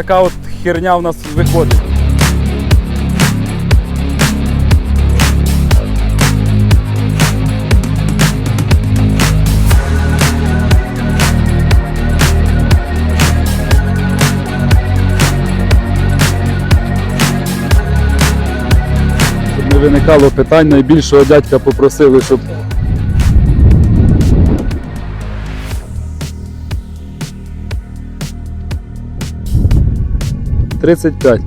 така от херня у нас виходить. Не виникало питань, найбільшого дядька попросили, щоб Тридцять п'ять.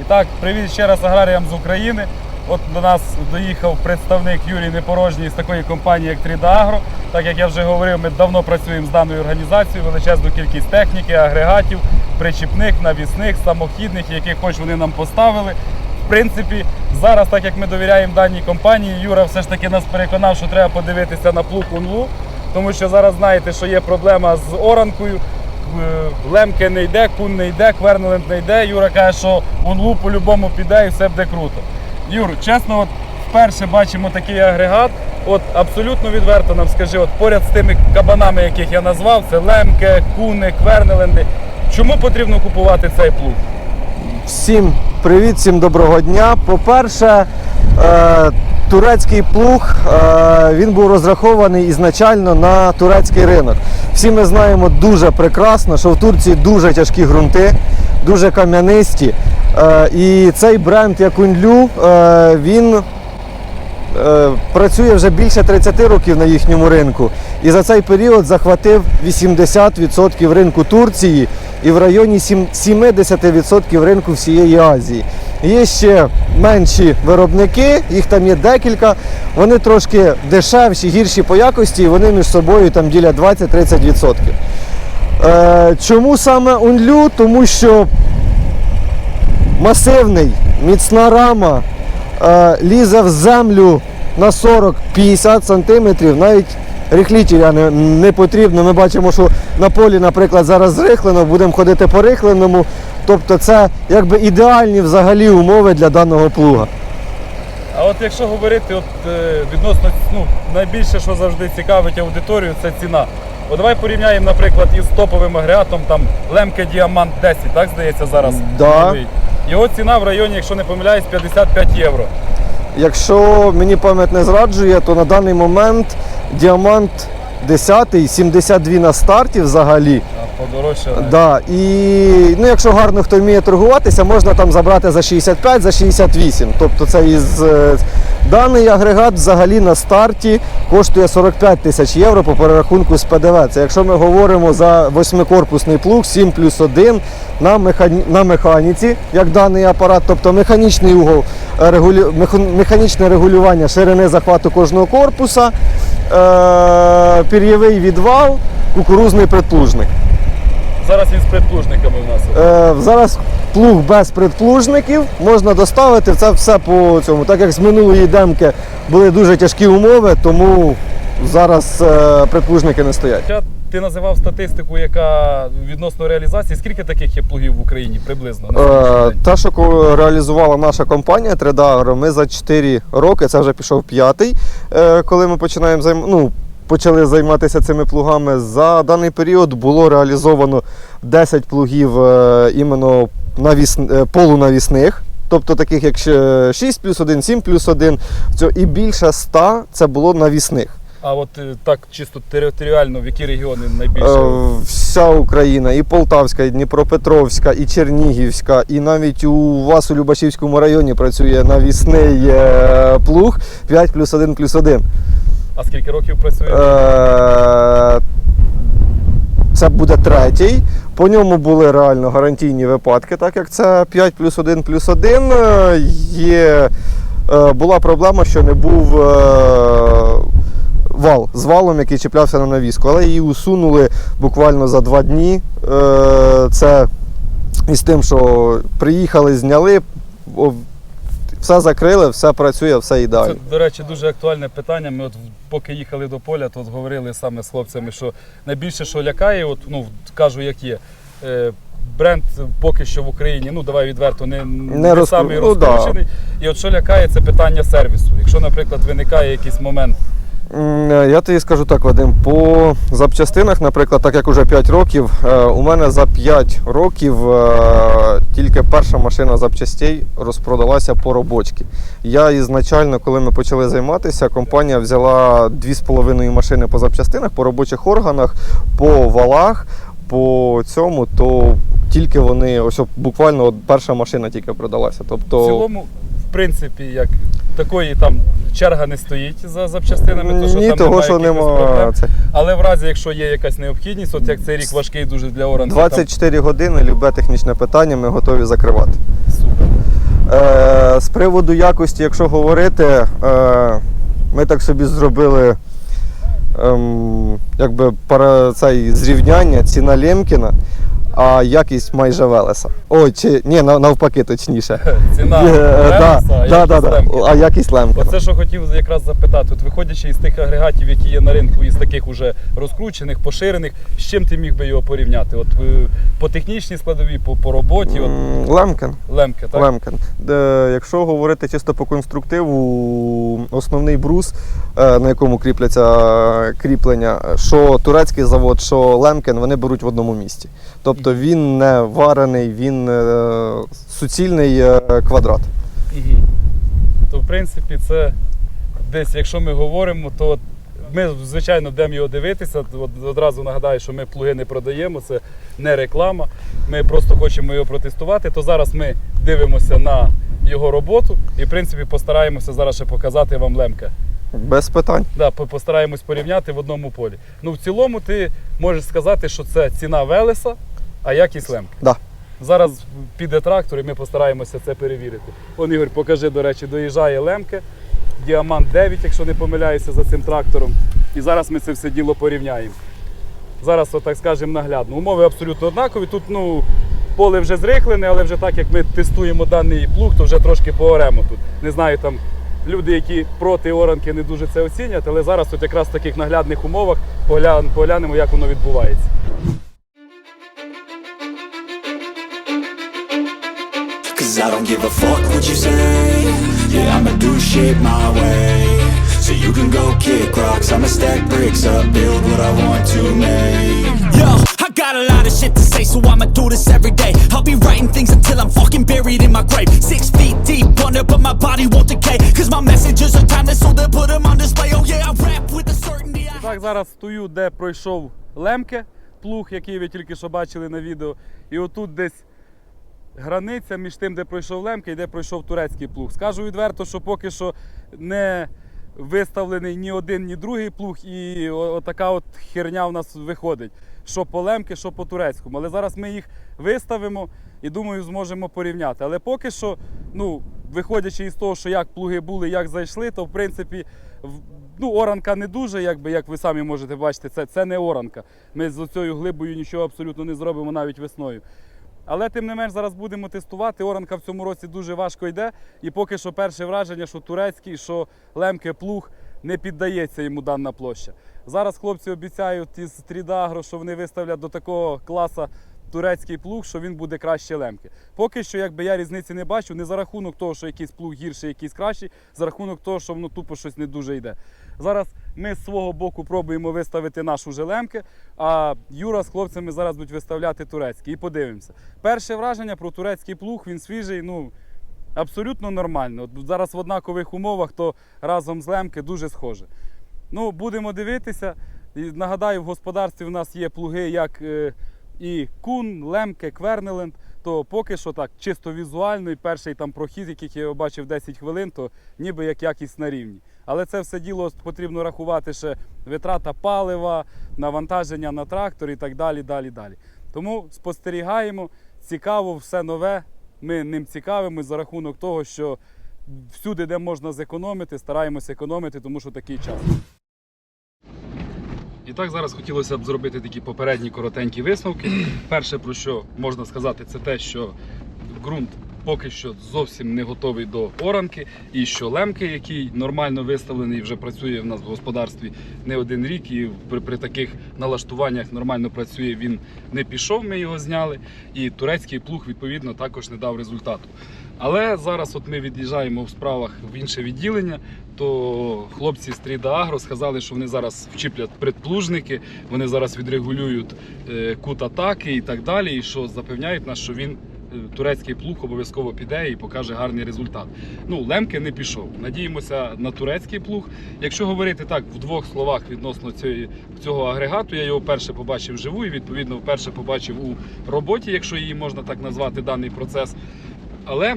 І так, привіт ще раз аграріям з України. От до нас доїхав представник Юрій Непорожній з такої компанії, як Трідагро. Так як я вже говорив, ми давно працюємо з даною організацією, величезну кількість техніки, агрегатів, причіпних, навісних, самохідних, яких хоч вони нам поставили. В принципі, зараз, так як ми довіряємо даній компанії, Юра все ж таки нас переконав, що треба подивитися на плуг унлу, тому що зараз знаєте, що є проблема з оранкою. Е, Лемке не йде, кун не йде, Квернеленд не йде. Юра каже, що унлу по-любому піде і все буде круто. Юр, чесно, от вперше бачимо такий агрегат. От абсолютно відверто нам скажи, от поряд з тими кабанами, яких я назвав, це лемке, куни, квернеленди. Чому потрібно купувати цей плуг? Всім привіт, всім доброго дня. По-перше, е, турецький плуг е, він був розрахований ізначально на турецький ринок. Всі ми знаємо дуже прекрасно, що в Турції дуже тяжкі ґрунти, дуже кам'янисті. Е, і цей бренд як Унлю, е, він працює вже більше 30 років на їхньому ринку. І за цей період захватив 80% ринку Турції і в районі 70% ринку всієї Азії. Є ще менші виробники, їх там є декілька. Вони трошки дешевші, гірші по якості, і вони між собою там ділять 20-30%. Е, чому саме Унлю? Тому що масивний, міцна рама, е, лізе в землю на 40-50 сантиметрів, навіть рихлітіля не, не потрібно. Ми бачимо, що на полі, наприклад, зараз зрихлено, будемо ходити по рихленому. Тобто це якби ідеальні взагалі умови для даного плуга. А от якщо говорити от, е, відносно ну, найбільше, що завжди цікавить аудиторію, це ціна. От давай порівняємо, наприклад, із топовим агрегатом там Лемке Діамант 10, так здається зараз. Да. Його ціна в районі, якщо не помиляюсь, 55 євро. Якщо мені пам'ять не зраджує, то на даний момент діамант 10 72 на старті взагалі. Навіть. Да, і ну, якщо гарно хто вміє торгуватися, можна там забрати за 65, за 68. Тобто це із е, даний агрегат взагалі на старті коштує 45 тисяч євро по перерахунку з ПДВ. Це якщо ми говоримо за восьмикорпусний плуг 7 плюс 1 на, механі... на механіці, як даний апарат, тобто механічний угол, е, регулю... механ- механічне регулювання ширини захвату кожного корпуса, е... пір'євий відвал, кукурузний предплужник. Предплужниками в нас. Е, зараз плуг без предплужників можна доставити це все по цьому. Так як з минулої демки були дуже тяжкі умови, тому зараз е, предплужники не стоять. Ти називав статистику, яка відносно реалізації. Скільки таких є плугів в Україні приблизно? Е? Те, що реалізувала наша компанія Тредагро, ми за 4 роки, це вже пішов п'ятий, е, коли ми починаємо займ... ну, почали займатися цими плугами. За даний період було реалізовано 10 плугів е, іменно навіс... е, полунавісних. Тобто таких як ще 6 плюс 1, 7 плюс 1, Цього- і більше 100 це було навісних. А от е, так чисто територіально, в які регіони найбільше? Вся Україна, і Полтавська, і Дніпропетровська, і Чернігівська, і навіть у вас у Любашівському районі працює навісний плуг 5 плюс 1 плюс 1. А скільки років працює? Е, Це буде третій. По ньому були реально гарантійні випадки, так як це 5 плюс 1 плюс 1. Е, Є, е, була проблема, що не був вал з валом, який чіплявся на навіску, але її усунули буквально за два дні. Це із тим, що приїхали, зняли, все закрили, все працює, все Це, до речі, дуже актуальне питання. Ми от поки їхали до поля, то от говорили саме з хлопцями, що найбільше, що лякає, от, ну, кажу, як є. Е, Бренд поки що в Україні, ну давай відверто, не, не, розкру- самий ну, да. І от що лякає, це питання сервісу. Якщо, наприклад, виникає якийсь момент Я тобі скажу так, Вадим, по запчастинах, наприклад, так як уже 5 років, е, у мене за 5 років е, тільки перша машина запчастей розпродалася по робочці. Я ізначально, коли ми почали займатися, компанія взяла 2,5 машини по запчастинах, по робочих органах, по валах, по цьому, то тільки вони, ось буквально от перша машина тільки продалася. Тобто, В цілому, в принципі, як такої там черга не стоїть за запчастинами, то що ні, там того, немає що якихось нема проблем. це. Але в разі, якщо є якась необхідність, от як цей рік важкий дуже для оранців, 24 години, любе технічне питання, ми готові закривати. супер. Е, з приводу якості, якщо говорити, е, ми так собі зробили ем, якби пара, цей, зрівняння ціна Лємкіна, а якість майже Велеса. Ой, чи ні, навпаки, точніше. Ціна Е, да, а да, да. А якість Лемкіна. Оце що хотів якраз запитати. От виходячи із тих агрегатів, які є на ринку, із таких уже розкручених, поширених, з чим ти міг би його порівняти? От е, по технічній складовій, по, по роботі, от М, Лемкін. лемки, так? Лемкен. Де, якщо говорити чисто по конструктиву, основний брус, е, на якому кріпляться кріплення, що турецький завод, що Лемкен, вони беруть в одному місці. Тобто він не варений, він е, суцільний е, квадрат. То в принципі це десь, якщо ми говоримо, то ми, звичайно, будемо його дивитися. Одразу нагадаю, що ми плуги не продаємо, це не реклама. Ми просто хочемо його протестувати. То зараз ми дивимося на його роботу і, в принципі, постараємося зараз ще показати вам лемка. Без питань. Да, постараємось порівняти в одному полі. Ну, в цілому, ти можеш сказати, що це ціна Велеса, а якість лемки. Да. Зараз піде трактор, і ми постараємося це перевірити. Он Ігор, покажи, до речі, доїжджає лемке. Діамант 9, якщо не помиляюся, за цим трактором. І зараз ми це все діло порівняємо. Зараз, от, так скажемо, наглядно. Умови абсолютно однакові. Тут ну, поле вже зрихлене, але вже так як ми тестуємо даний плуг, то вже трошки пооремо тут. Не знаю, там люди, які проти оранки, не дуже це оцінять, але зараз от якраз в таких наглядних умовах поглянемо, як воно відбувається. Cause I don't give a fuck what you say Yeah, I'ma do shit my way So you can go kick rocks I'ma stack bricks up, build what I want to make Yo, I got a lot of shit to say So I'ma do this every day I'll be writing things until I'm fucking buried in my grave Six feet deep under but my body won't decay Cause my messages are timeless So they'll put them on display Oh yeah, I rap with the certainty I Так, зараз стою, де пройшов лемке, плуг, який ви тільки що бачили на відео. І отут десь границя між тим, де пройшов лемке і де пройшов турецький плуг. Скажу відверто, що поки що не виставлений ні один, ні другий плуг, і отака от херня в нас виходить. Що по лемке, що по турецькому. Але зараз ми їх виставимо і думаю, зможемо порівняти. Але поки що, ну, виходячи із того, що як плуги були, як зайшли, то в принципі. Ну, оранка не дуже, якби, як ви самі можете бачити, це, це не оранка. Ми з цією глибою нічого абсолютно не зробимо навіть весною. Але тим не менш зараз будемо тестувати. Оранка в цьому році дуже важко йде. І поки що перше враження, що турецький, що лемке плуг не піддається йому дана площа. Зараз хлопці обіцяють із Трідагро, що вони виставлять до такого класа турецький плуг, що він буде краще лемки. Поки що, якби я різниці не бачу, не за рахунок того, що якийсь плуг гірший, якийсь кращий, за рахунок того, що воно тупо щось не дуже йде. Зараз ми з свого боку пробуємо виставити нашу же лемки, а Юра з хлопцями зараз будуть виставляти турецький. І подивимося. Перше враження про турецький плуг, він свіжий, ну абсолютно нормально. От зараз в однакових умовах, то разом з лемки дуже схоже. Ну, будемо дивитися. І нагадаю, в господарстві в нас є плуги, як е, і Кун, Лемке, Квернеленд. То поки що так, чисто візуально, і перший там прохід, який я бачив 10 хвилин, то ніби як якість на рівні. Але це все діло потрібно рахувати ще витрата палива, навантаження на трактор і так далі. далі, далі. Тому спостерігаємо, цікаво, все нове. Ми ним цікавимось за рахунок того, що всюди, де можна зекономити, стараємося економити, тому що такий час. І так зараз хотілося б зробити такі попередні коротенькі висновки. Перше, про що можна сказати, це те, що ґрунт поки що зовсім не готовий до оранки, і що лемки, який нормально виставлений, вже працює в нас в господарстві не один рік, і при, при таких налаштуваннях нормально працює. Він не пішов, ми його зняли. І турецький плуг відповідно також не дав результату. Але зараз от ми від'їжджаємо в справах в інше відділення, то хлопці з Тріда Агро сказали, що вони зараз вчіплять предплужники, вони зараз відрегулюють е, кут атаки і так далі, і що запевняють нас, що він е, турецький плуг обов'язково піде і покаже гарний результат. Ну, Лемке не пішов. Надіємося на турецький плуг. Якщо говорити так в двох словах відносно цієї, цього агрегату, я його вперше побачив вживу і відповідно вперше побачив у роботі, якщо її можна так назвати, даний процес. Але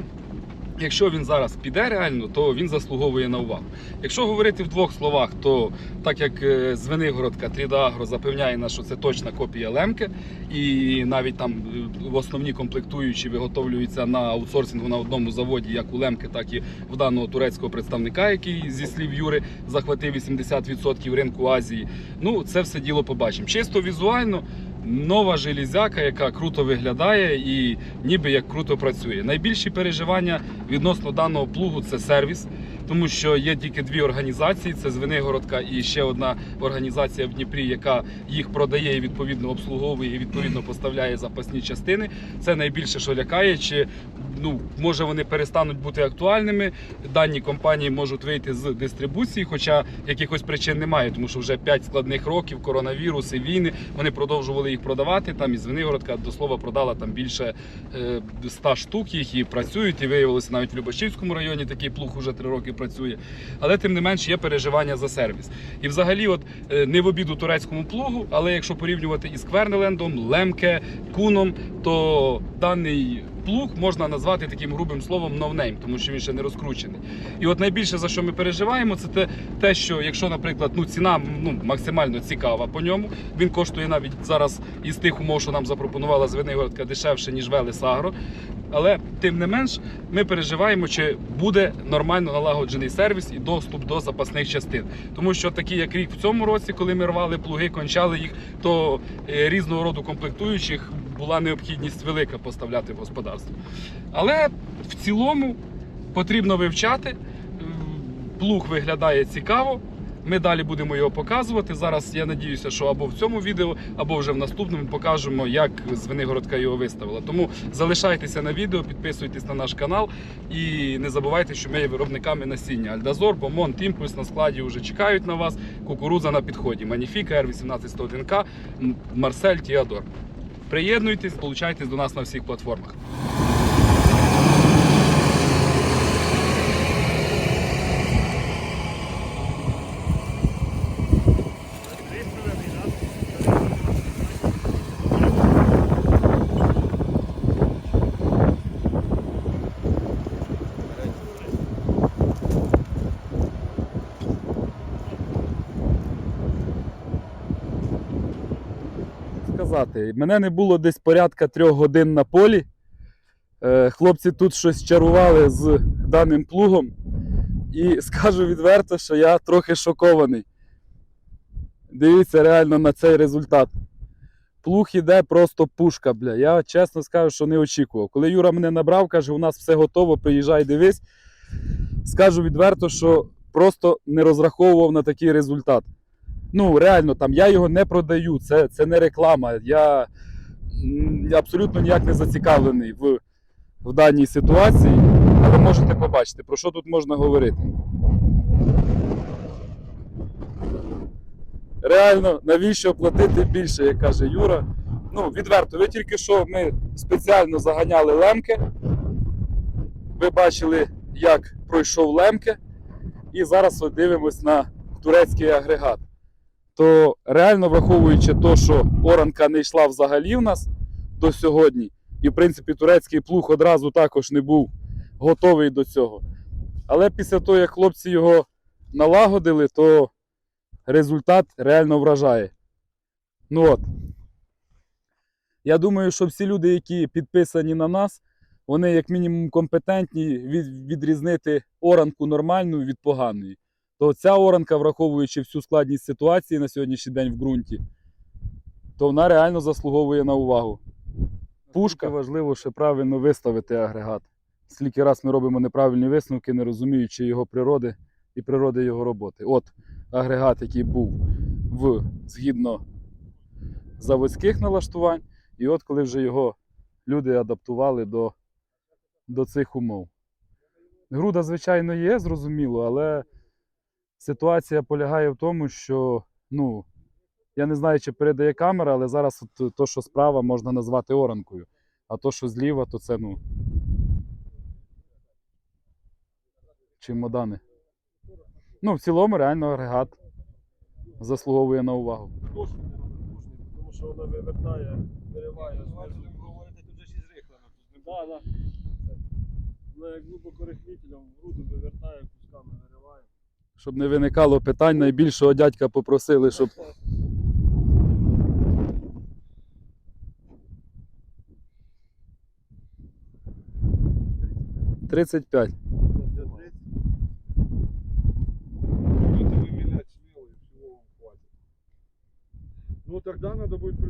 якщо він зараз піде реально, то він заслуговує на увагу. Якщо говорити в двох словах, то так як е, з Венигородка Трідагро запевняє нас, що це точна копія Лемки, і навіть там е, в основні комплектуючі виготовлюються на аутсорсингу на одному заводі, як у Лемки, так і в даного турецького представника, який зі слів Юри захватив 80% ринку Азії. Ну, це все діло побачимо. Чисто візуально. Нова железяка, яка круто виглядає і ніби як круто працює. Найбільші переживання відносно даного плугу це сервіс, тому що є тільки дві організації: це Звенигородка і ще одна організація в Дніпрі, яка їх продає і відповідно обслуговує і відповідно поставляє запасні частини. Це найбільше, що лякає. Чи ну може вони перестануть бути актуальними? Дані компанії можуть вийти з дистрибуції, хоча якихось причин немає, тому що вже 5 складних років, коронавірус і війни. Вони продовжували їх продавати. Там із Звенигородка до слова продала там більше е, 100 штук їх і працюють. І виявилося навіть в Любашівському районі такий плуг уже 3 роки працює. Але тим не менш є переживання за сервіс. І взагалі, от е, не в обіду турецькому плугу, але якщо порівнювати із Квернелендом, Лемке, Куном, то даний плуг можна назвати таким грубим словом no-name, тому що він ще не розкручений. І от найбільше за що ми переживаємо, це те, те що якщо, наприклад, ну ціна ну максимально цікава по ньому, він коштує навіть зараз із тих умов, що нам запропонувала Звенигородка дешевше ніж Велес Агро. Але тим не менш, ми переживаємо, чи буде нормально налагоджений сервіс і доступ до запасних частин. Тому що такі, як рік в цьому році, коли ми рвали плуги, кончали їх, то е, різного роду комплектуючих була необхідність велика поставляти в господарство. Але в цілому потрібно вивчати. Плуг виглядає цікаво. Ми далі будемо його показувати. Зараз я надіюся, що або в цьому відео, або вже в наступному покажемо, як Звенигородка його виставила. Тому залишайтеся на відео, підписуйтесь на наш канал і не забувайте, що ми є виробниками насіння. Альдазор, Бомонт, Імпульс на складі вже чекають на вас. Кукурудза на підході. Маніфіка, Р181К, Марсель, Тіадор. Приєднуйтесь, долучайтесь до нас на всіх платформах. Сказати. Мене не було десь порядка трьох годин на полі. Е, Хлопці тут щось чарували з даним плугом. І скажу відверто, що я трохи шокований. Дивіться реально на цей результат. Плуг іде просто пушка, бля. Я чесно скажу, що не очікував. Коли Юра мене набрав, каже, у нас все готово, приїжджай, дивись. Скажу відверто, що просто не розраховував на такий результат ну реально там я його не продаю, це, це не реклама. Я абсолютно ніяк не зацікавлений в, в даній ситуації. Але можете побачити, про що тут можна говорити. Реально, навіщо платити більше, як каже Юра. Ну, відверто, ви тільки що ми спеціально заганяли лемки. Ви бачили, як пройшов лемки. І зараз дивимось на турецький агрегат то реально враховуючи те, що оранка не йшла взагалі в нас до сьогодні, і в принципі турецький плуг одразу також не був готовий до цього. Але після того, як хлопці його налагодили, то результат реально вражає. Ну от. Я думаю, що всі люди, які підписані на нас, вони як мінімум компетентні від, відрізнити оранку нормальну від поганої то ця оранка, враховуючи всю складність ситуації на сьогоднішній день в ґрунті, то вона реально заслуговує на увагу. Пушка важливо ще правильно виставити агрегат. Скільки раз ми робимо неправильні висновки, не розуміючи його природи і природи його роботи. От агрегат, який був в згідно заводських налаштувань, і от коли вже його люди адаптували до, до цих умов. Груда, звичайно, є, зрозуміло, але ситуація полягає в тому, що ну, я не знаю, чи передає камера, але зараз от то, що справа, можна назвати оранкою. А то, що зліва, то це ну. Чемодани. Ну, в цілому, реально агрегат заслуговує на увагу. Тому що воно вивертає, вириває знизу. тут же рихлами. Да, да. Як глибоко рихлителем в груду вивертає, кусками вириває щоб не виникало питань, найбільшого дядька попросили, щоб. Тридцять п'ять. Ну тогда треба буде.